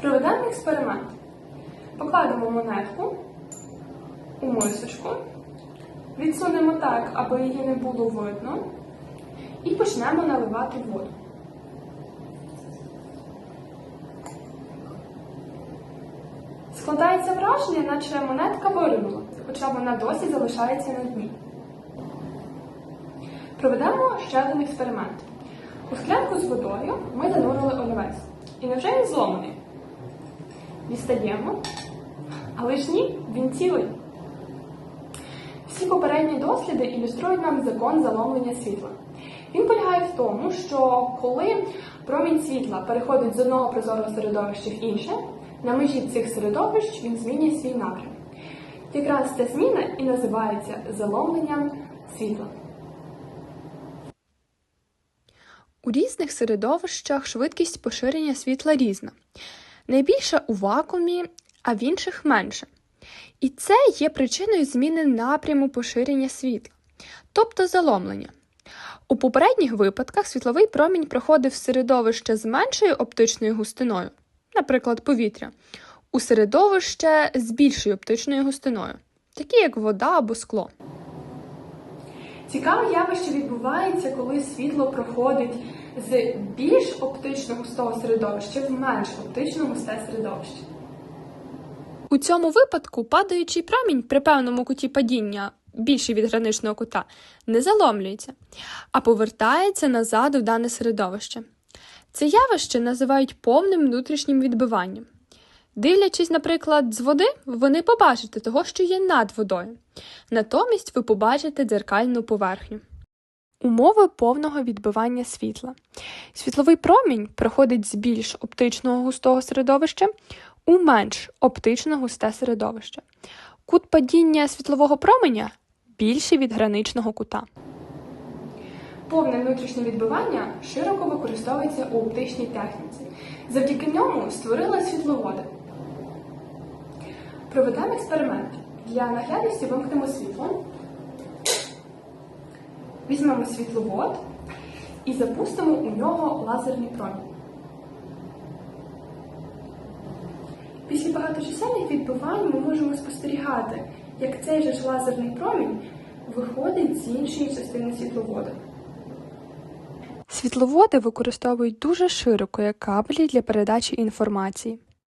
Проведемо експеримент. Покладемо монетку у мисочку, відсунемо так, аби її не було видно, і почнемо наливати воду. Складається враження, наче монетка виринула, хоча вона досі залишається на дні. Проведемо ще один експеримент. У склянку з водою ми занурили олівець. І невже він зломаний? Дістаємо. Але ж ні, він цілий. Всі попередні досліди ілюструють нам закон заломлення світла. Він полягає в тому, що коли промінь світла переходить з одного прозорого середовища в інше, на межі цих середовищ він змінює свій напрям. Якраз ця зміна і називається заломленням світла. У різних середовищах швидкість поширення світла різна. Найбільша у вакуумі, а в інших менше. І це є причиною зміни напряму поширення світла, тобто заломлення. У попередніх випадках світловий промінь проходив середовище з меншою оптичною густиною, наприклад, повітря, у середовище з більшою оптичною густиною, такі як вода або скло. Цікаве явище відбувається, коли світло проходить з більш оптично густого середовища в менш оптично густе середовище. У цьому випадку падаючий промінь при певному куті падіння, більший від граничного кута, не заломлюється, а повертається назад у дане середовище. Це явище називають повним внутрішнім відбиванням. Дивлячись, наприклад, з води, ви не побачите того, що є над водою. Натомість ви побачите дзеркальну поверхню. Умови повного відбивання світла. Світловий промінь проходить з більш оптичного густого середовища у менш оптично густе середовище. Кут падіння світлового променя більший від граничного кута. Повне внутрішнє відбивання широко використовується у оптичній техніці. Завдяки ньому створили світловоди. Проведемо експеримент. Для наглядності вимкнемо світло. Візьмемо світловод і запустимо у нього лазерний промінь. Після багаточисельних відбивань ми можемо спостерігати, як цей же ж лазерний промінь виходить з іншої частини світловода. Світловоди використовують дуже широко як кабелі для передачі інформації.